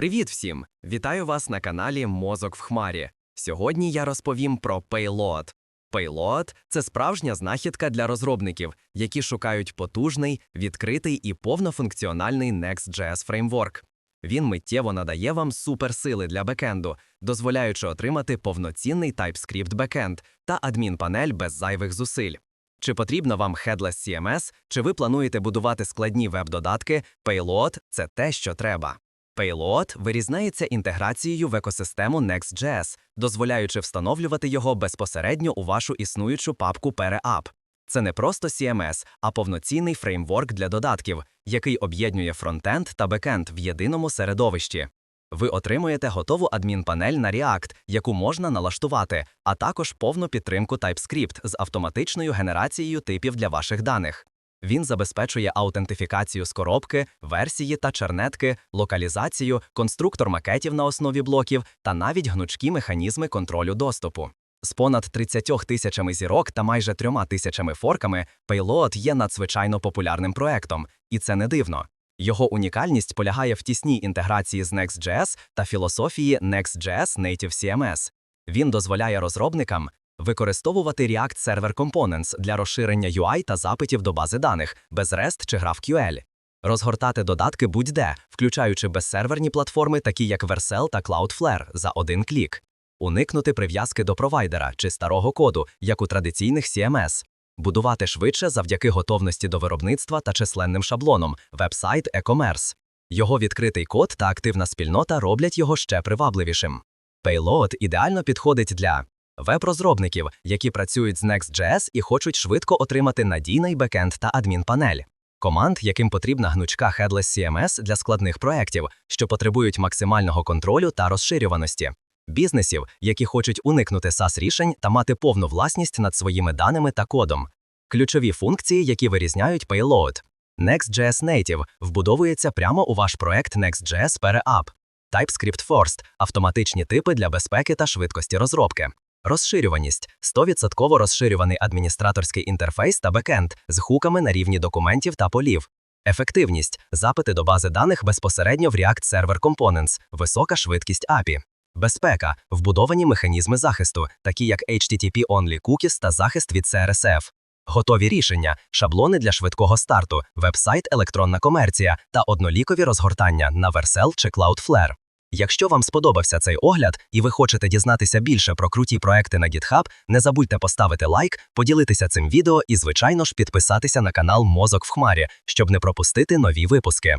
Привіт всім! Вітаю вас на каналі Мозок в Хмарі. Сьогодні я розповім про Payload. Payload – це справжня знахідка для розробників, які шукають потужний, відкритий і повнофункціональний Next.js фреймворк. Він миттєво надає вам суперсили для бекенду, дозволяючи отримати повноцінний TypeScript бекенд та адмінпанель без зайвих зусиль. Чи потрібно вам Headless CMS, чи ви плануєте будувати складні веб-додатки, Payload – це те, що треба. Payload вирізняється інтеграцією в екосистему Next.js, дозволяючи встановлювати його безпосередньо у вашу існуючу папку PereApp. Це не просто CMS, а повноцінний фреймворк для додатків, який об'єднує фронтенд та бекенд в єдиному середовищі. Ви отримуєте готову адмінпанель на React, яку можна налаштувати, а також повну підтримку TypeScript з автоматичною генерацією типів для ваших даних. Він забезпечує аутентифікацію з коробки, версії та чернетки, локалізацію, конструктор макетів на основі блоків та навіть гнучкі механізми контролю доступу. З понад 30 тисячами зірок та майже трьома тисячами форками Payload є надзвичайно популярним проектом, і це не дивно. Його унікальність полягає в тісній інтеграції з Next.js та філософії Next.js Native CMS. Він дозволяє розробникам використовувати React Server Components для розширення UI та запитів до бази даних без REST чи GraphQL. Розгортати додатки будь-де, включаючи безсерверні платформи, такі як Vercel та Cloudflare, за один клік. Уникнути прив'язки до провайдера чи старого коду, як у традиційних CMS. Будувати швидше завдяки готовності до виробництва та численним шаблоном, вебсайт e-commerce. Його відкритий код та активна спільнота роблять його ще привабливішим. Payload ідеально підходить для веб-розробників, які працюють з Next.js і хочуть швидко отримати надійний бекенд та адмінпанель. Команд, яким потрібна гнучка Headless CMS для складних проєктів, що потребують максимального контролю та розширюваності. Бізнесів, які хочуть уникнути SaaS рішень та мати повну власність над своїми даними та кодом. Ключові функції, які вирізняють Payload. Next.js Native вбудовується прямо у ваш проект Next.js PereApp. TypeScript First – автоматичні типи для безпеки та швидкості розробки. Розширюваність 100% розширюваний адміністраторський інтерфейс та бекенд з хуками на рівні документів та полів. Ефективність запити до бази даних безпосередньо в React Server Components, висока швидкість API. Безпека вбудовані механізми захисту, такі як HTTP-only cookies та захист від CRSF. Готові рішення, шаблони для швидкого старту, вебсайт електронна комерція та однолікові розгортання на Vercel чи Cloudflare. Якщо вам сподобався цей огляд і ви хочете дізнатися більше про круті проекти на GitHub, не забудьте поставити лайк, поділитися цим відео і, звичайно ж, підписатися на канал Мозок в Хмарі, щоб не пропустити нові випуски.